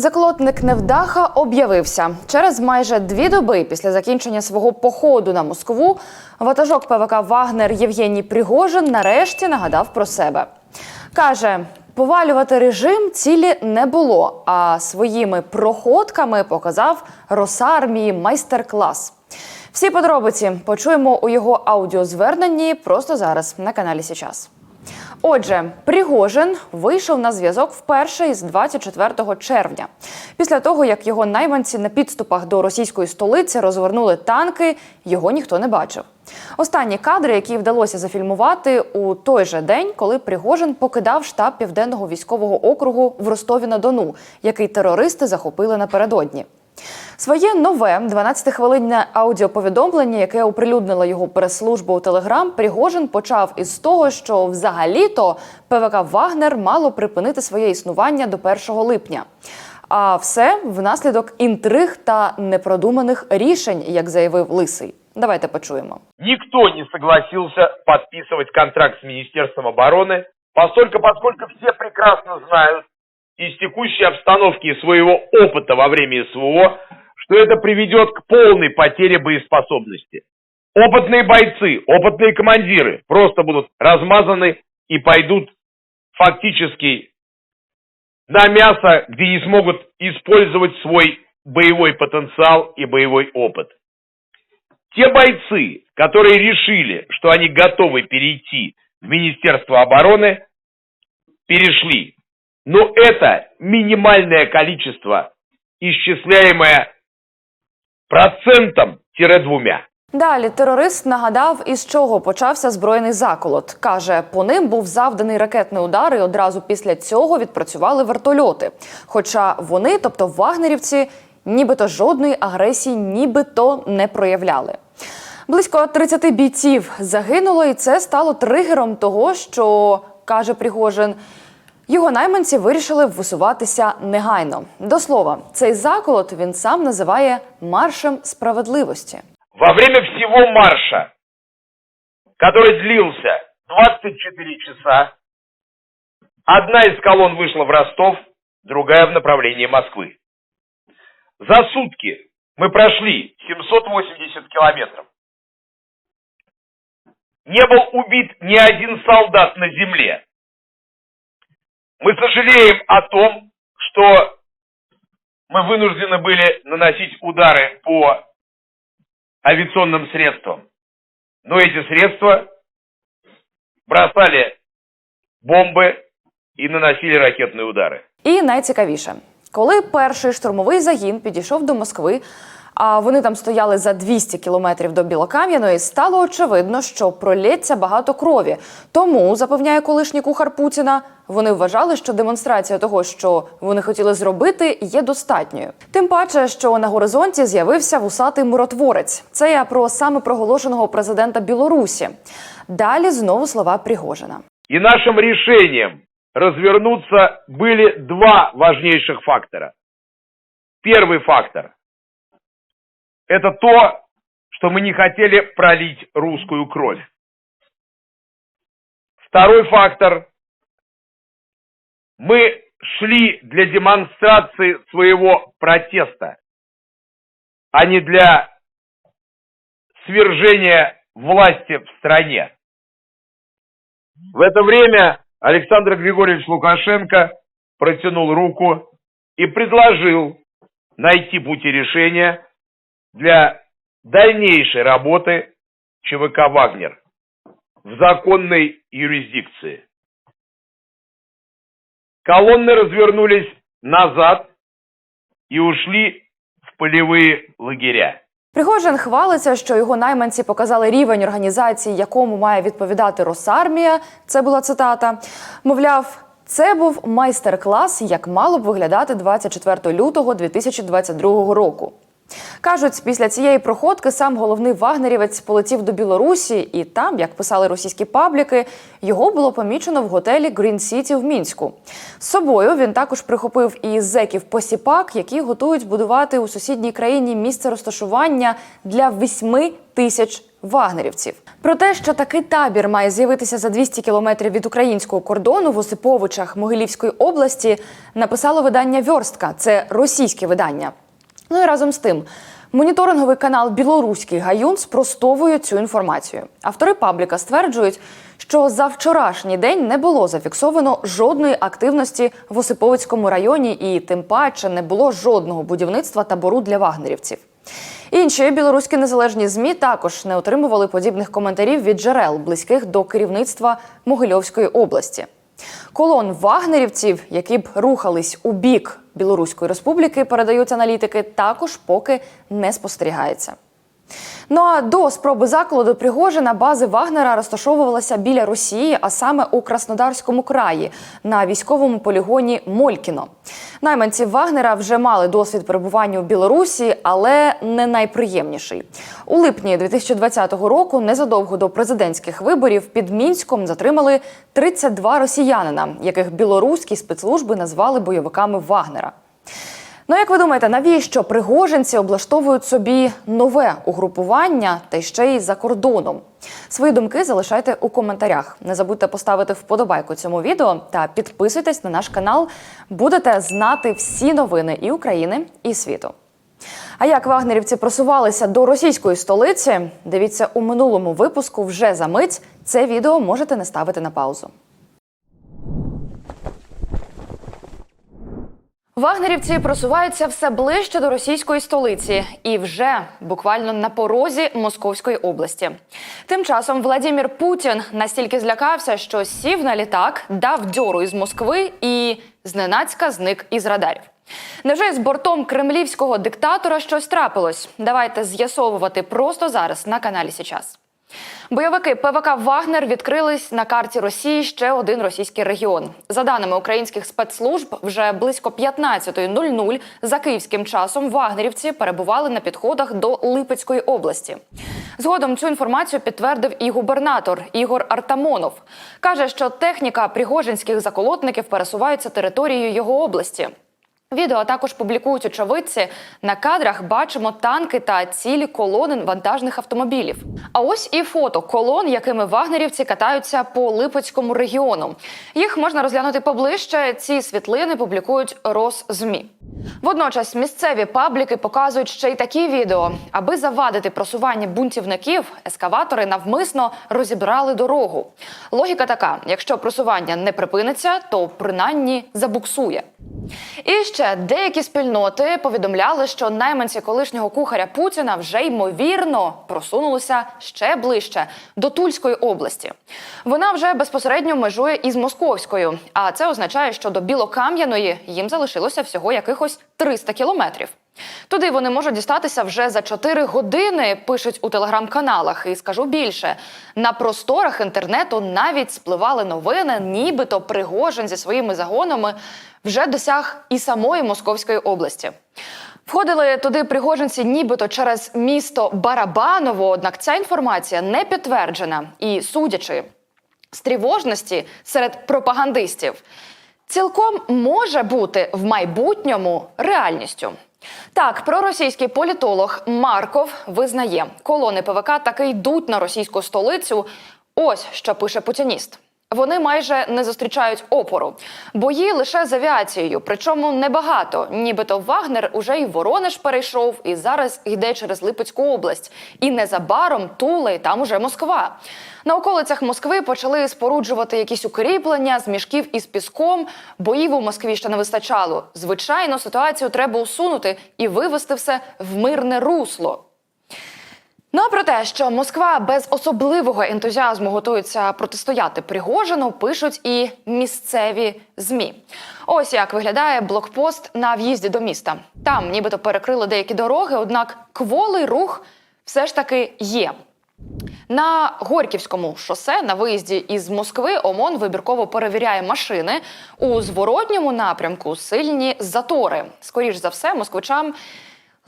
Заколотник невдаха об'явився через майже дві доби після закінчення свого походу на Москву. Ватажок ПВК Вагнер Євгеній Пригожин нарешті нагадав про себе. каже. Повалювати режим цілі не було, а своїми проходками показав Росармії майстер-клас. Всі подробиці почуємо у його аудіозверненні просто зараз на каналі Січас. Отже, Пригожин вийшов на зв'язок вперше із 24 червня. Після того, як його найманці на підступах до російської столиці розвернули танки, його ніхто не бачив. Останні кадри, які вдалося зафільмувати у той же день, коли Пригожин покидав штаб південного військового округу в Ростові на Дону, який терористи захопили напередодні. Своє нове 12-хвилинне аудіоповідомлення, яке оприлюднила його прес-служба у Телеграм, Пригожин почав із того, що взагалі-то ПВК Вагнер мало припинити своє існування до 1 липня. А все внаслідок інтриг та непродуманих рішень, як заявив Лисий. Давайте почуємо. Никто не согласился подписывать контракт с Министерством обороны, постольку, поскольку все прекрасно знают из текущей обстановки и своего опыта во время СВО, что это приведет к полной потере боеспособности. Опытные бойцы, опытные командиры просто будут размазаны и пойдут фактически на мясо, где не смогут использовать свой боевой потенциал и боевой опыт. Те бойцы, которые решили, что они готовы перейти в Министерство обороны, перешли. Но это минимальное количество, исчисляемое процентом-двумя. Далі терорист нагадав, із чого почався збройний заколот. Каже, по ним був завданий ракетний удар, і одразу після цього відпрацювали вертольоти. Хоча вони, тобто вагнерівці, нібито жодної агресії, нібито не проявляли. Близько 30 бійців загинуло, і це стало тригером того, що каже Пригожин. Його найманці вирішили висуватися негайно. До слова, цей заколот він сам називає маршем справедливості. Во время всего марша, который длился 24 часа, одна из колонн вышла в Ростов, другая в направлении Москвы. За сутки мы прошли 780 километров. Не был убит ни один солдат на земле. Мы сожалеем о том, что мы вынуждены были наносить удары по авиационным средствам. Но эти средства бросали бомбы и наносили ракетные удары. І найцікавіше, коли перший штурмовий загін підійшов до Москви, а вони там стояли за 200 кілометрів до Білокам'яної, стало очевидно, що пролється багато крові. Тому, запевняє колишній кухар Путіна, вони вважали, що демонстрація того, що вони хотіли зробити, є достатньою. Тим паче, що на горизонті з'явився вусатий миротворець. Це я про самопроголошеного президента Білорусі. Далі знову слова Пригожина. И нашим решением развернуться были два важнейших фактора. Первый фактор – это то, что мы не хотели пролить русскую кровь. Второй фактор – мы шли для демонстрации своего протеста, а не для свержения власти в стране. В это время Александр Григорьевич Лукашенко протянул руку и предложил найти пути решения для дальнейшей работы ЧВК «Вагнер» в законной юрисдикции. Колонны развернулись назад и ушли в полевые лагеря. Пригожин хвалиться, що його найманці показали рівень організації, якому має відповідати Росармія. Це була цитата. Мовляв, це був майстер-клас, як мало б виглядати 24 лютого 2022 року. Кажуть, після цієї проходки сам головний вагнерівець полетів до Білорусі, і там, як писали російські пабліки, його було помічено в готелі Green City в мінську. З собою він також прихопив і зеків посіпак, які готують будувати у сусідній країні місце розташування для 8 тисяч вагнерівців. Про те, що такий табір має з'явитися за 200 кілометрів від українського кордону в Осиповичах Могилівської області, написало видання Вьорстка. Це російське видання. Ну і разом з тим, моніторинговий канал Білоруський Гаюн спростовує цю інформацію. Автори пабліка стверджують, що за вчорашній день не було зафіксовано жодної активності в Осиповицькому районі, і тим паче не було жодного будівництва табору для вагнерівців. Інші білоруські незалежні змі також не отримували подібних коментарів від джерел, близьких до керівництва Могильовської області. Колон вагнерівців, які б рухались у бік Білоруської республіки, передають аналітики, також поки не спостерігається. Ну а до спроби закладу Пригожина бази Вагнера розташовувалася біля Росії, а саме у Краснодарському краї на військовому полігоні Молькіно. Найманці Вагнера вже мали досвід перебування у Білорусі, але не найприємніший. У липні 2020 року, незадовго до президентських виборів, під Мінськом затримали 32 росіянина, яких білоруські спецслужби назвали бойовиками Вагнера. Ну, як ви думаєте, навіщо пригожинці облаштовують собі нове угрупування та ще й за кордоном? Свої думки залишайте у коментарях. Не забудьте поставити вподобайку цьому відео та підписуйтесь на наш канал. Будете знати всі новини і України, і світу. А як вагнерівці просувалися до російської столиці? Дивіться у минулому випуску вже за мить. Це відео можете не ставити на паузу. Вагнерівці просуваються все ближче до російської столиці і вже буквально на порозі Московської області. Тим часом Владимир Путін настільки злякався, що сів на літак, дав дьору із Москви і зненацька зник із радарів. Невже з бортом кремлівського диктатора щось трапилось? Давайте з'ясовувати просто зараз на каналі Січас. Бойовики ПВК Вагнер відкрились на карті Росії ще один російський регіон. За даними українських спецслужб, вже близько 15.00 за київським часом вагнерівці перебували на підходах до Липецької області. Згодом цю інформацію підтвердив і губернатор Ігор Артамонов. каже, що техніка пригожинських заколотників пересувається територією його області. Відео також публікують очевидці. На кадрах бачимо танки та цілі колони вантажних автомобілів. А ось і фото колон, якими вагнерівці катаються по Липецькому регіону. Їх можна розглянути поближче. Ці світлини публікують Росзмі. Водночас місцеві пабліки показують ще й такі відео. Аби завадити просування бунтівників, ескаватори навмисно розібрали дорогу. Логіка така: якщо просування не припиниться, то принаймні забуксує. І ще деякі спільноти повідомляли, що найманці колишнього кухаря Путіна вже ймовірно просунулися ще ближче до Тульської області. Вона вже безпосередньо межує із Московською, а це означає, що до Білокам'яної їм залишилося всього якихось 300 кілометрів. Туди вони можуть дістатися вже за 4 години, пишуть у телеграм-каналах. І скажу більше, на просторах інтернету навіть спливали новини, нібито Пригожин зі своїми загонами вже досяг і самої Московської області. Входили туди пригожинці нібито через місто Барабаново, однак ця інформація не підтверджена. І судячи з тривожності серед пропагандистів, цілком може бути в майбутньому реальністю. Так, проросійський політолог Марков визнає, колони ПВК таки йдуть на російську столицю. Ось що пише путініст. Вони майже не зустрічають опору. Бої лише з авіацією, причому небагато. Нібито Вагнер уже й Воронеж перейшов і зараз йде через Липецьку область. І незабаром Тула, і там уже Москва. На околицях Москви почали споруджувати якісь укріплення з мішків із піском. Боїв у Москві ще не вистачало. Звичайно, ситуацію треба усунути і вивести все в мирне русло. Ну а про те, що Москва без особливого ентузіазму готується протистояти Пригожину, пишуть і місцеві змі. Ось як виглядає блокпост на в'їзді до міста. Там, нібито перекрили деякі дороги, однак кволий рух все ж таки є. На Горьківському шосе на виїзді із Москви ОМОН вибірково перевіряє машини. У зворотньому напрямку сильні затори. Скоріш за все, москвичам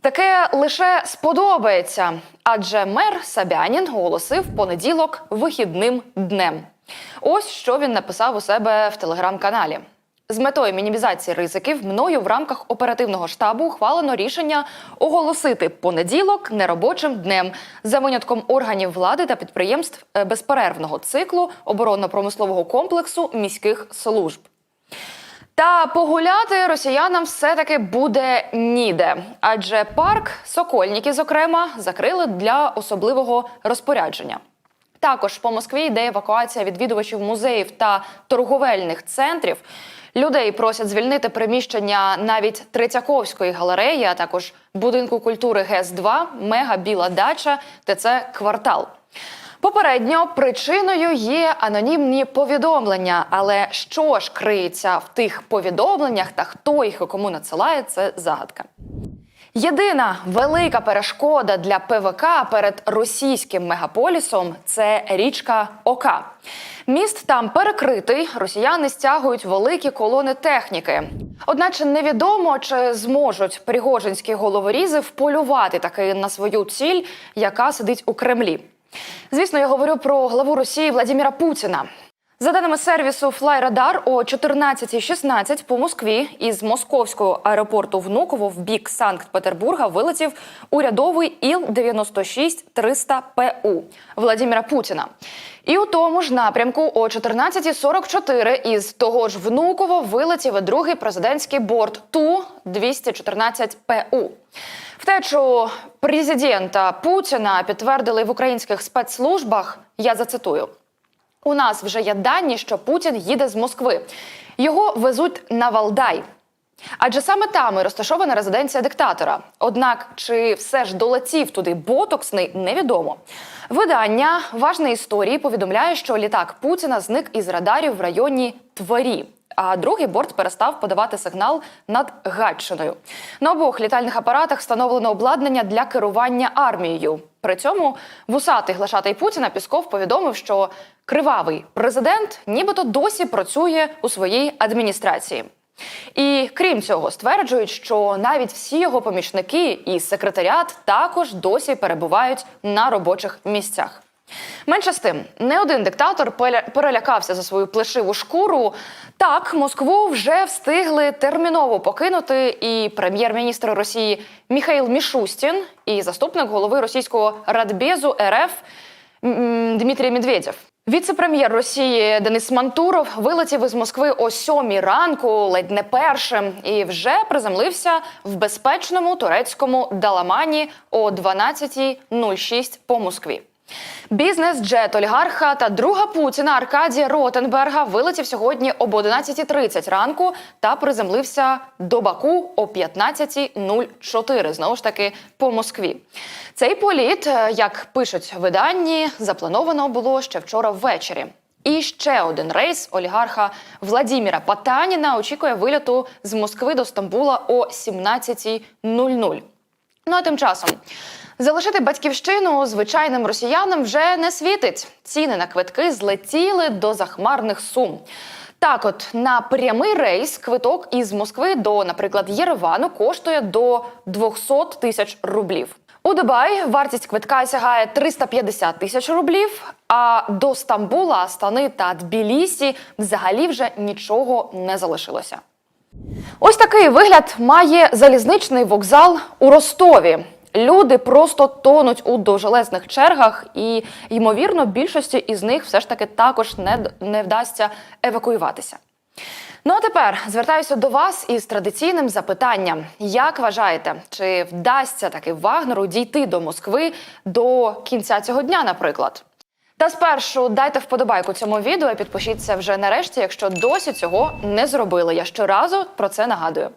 Таке лише сподобається, адже мер Сабянін оголосив понеділок вихідним днем. Ось що він написав у себе в телеграм-каналі. З метою мінімізації ризиків мною в рамках оперативного штабу ухвалено рішення оголосити понеділок неробочим днем за винятком органів влади та підприємств е, безперервного циклу оборонно-промислового комплексу міських служб. Та погуляти росіянам все-таки буде ніде, адже парк Сокольники, зокрема, закрили для особливого розпорядження. Також по Москві йде евакуація відвідувачів музеїв та торговельних центрів. Людей просять звільнити приміщення навіть Третьяковської галереї, а також будинку культури ГЕС 2 Мега Біла Дача, ТЦ Квартал. Попередньо причиною є анонімні повідомлення. Але що ж криється в тих повідомленнях та хто їх і кому надсилає, це загадка. Єдина велика перешкода для ПВК перед російським мегаполісом це річка Ока. Міст там перекритий. Росіяни стягують великі колони техніки. Одначе невідомо, чи зможуть пригожинські головорізи вполювати таки на свою ціль, яка сидить у Кремлі. Звісно, я говорю про главу Росії Владіміра Путіна. За даними сервісу FlyRadar, о 14.16 по Москві із московського аеропорту Внуково в бік Санкт-Петербурга вилетів урядовий Іл-96-300 ПУ Владимира Путіна. І у тому ж напрямку о 14.44 із того ж Внуково вилетів другий президентський борт Ту-214 ПУ. Втечу президента Путіна підтвердили в українських спецслужбах. Я зацитую. У нас вже є дані, що Путін їде з Москви. Його везуть на Валдай. Адже саме там і розташована резиденція диктатора. Однак, чи все ж долетів туди ботоксний, невідомо. Видання важної історії повідомляє, що літак Путіна зник із радарів в районі Творі. А другий борт перестав подавати сигнал над Гатчиною. На обох літальних апаратах встановлено обладнання для керування армією. При цьому вусатий глашатий Путіна Пісков повідомив, що кривавий президент нібито досі працює у своїй адміністрації. І крім цього, стверджують, що навіть всі його помічники і секретаріат також досі перебувають на робочих місцях. Менше з тим, не один диктатор перелякався за свою плешиву шкуру. Так, Москву вже встигли терміново покинути і прем'єр-міністр Росії Міхаїл Мішустін, і заступник голови російського радбезу РФ Дмитрій Медведєв. Віце-прем'єр Росії Денис Мантуров вилетів із Москви о сьомій ранку, ледь не першим, і вже приземлився в безпечному турецькому Даламані о 12.06 по Москві. Бізнес-джет олігарха та друга Путіна Аркадія Ротенберга вилетів сьогодні об 11.30 ранку та приземлився до Баку о 15.04, знову ж таки по Москві. Цей політ, е, як пишуть виданні, заплановано було ще вчора ввечері. І ще один рейс олігарха Владіміра Потаніна очікує виліту з Москви до Стамбула о 17.00. Ну а тим часом залишити батьківщину звичайним росіянам вже не світить. Ціни на квитки злетіли до захмарних сум. Так, от на прямий рейс квиток із Москви до, наприклад, Єревану коштує до 200 тисяч рублів. У Дубай вартість квитка сягає 350 тисяч рублів. А до Стамбула, Астани та Тбілісі взагалі вже нічого не залишилося. Ось такий вигляд має залізничний вокзал у Ростові. Люди просто тонуть у довжелезних чергах, і ймовірно, більшості із них все ж таки також не, не вдасться евакуюватися. Ну а тепер звертаюся до вас із традиційним запитанням: як вважаєте, чи вдасться таки Вагнеру дійти до Москви до кінця цього дня, наприклад? Та спершу дайте вподобайку цьому відео і підпишіться вже нарешті, якщо досі цього не зробили. Я щоразу про це нагадую.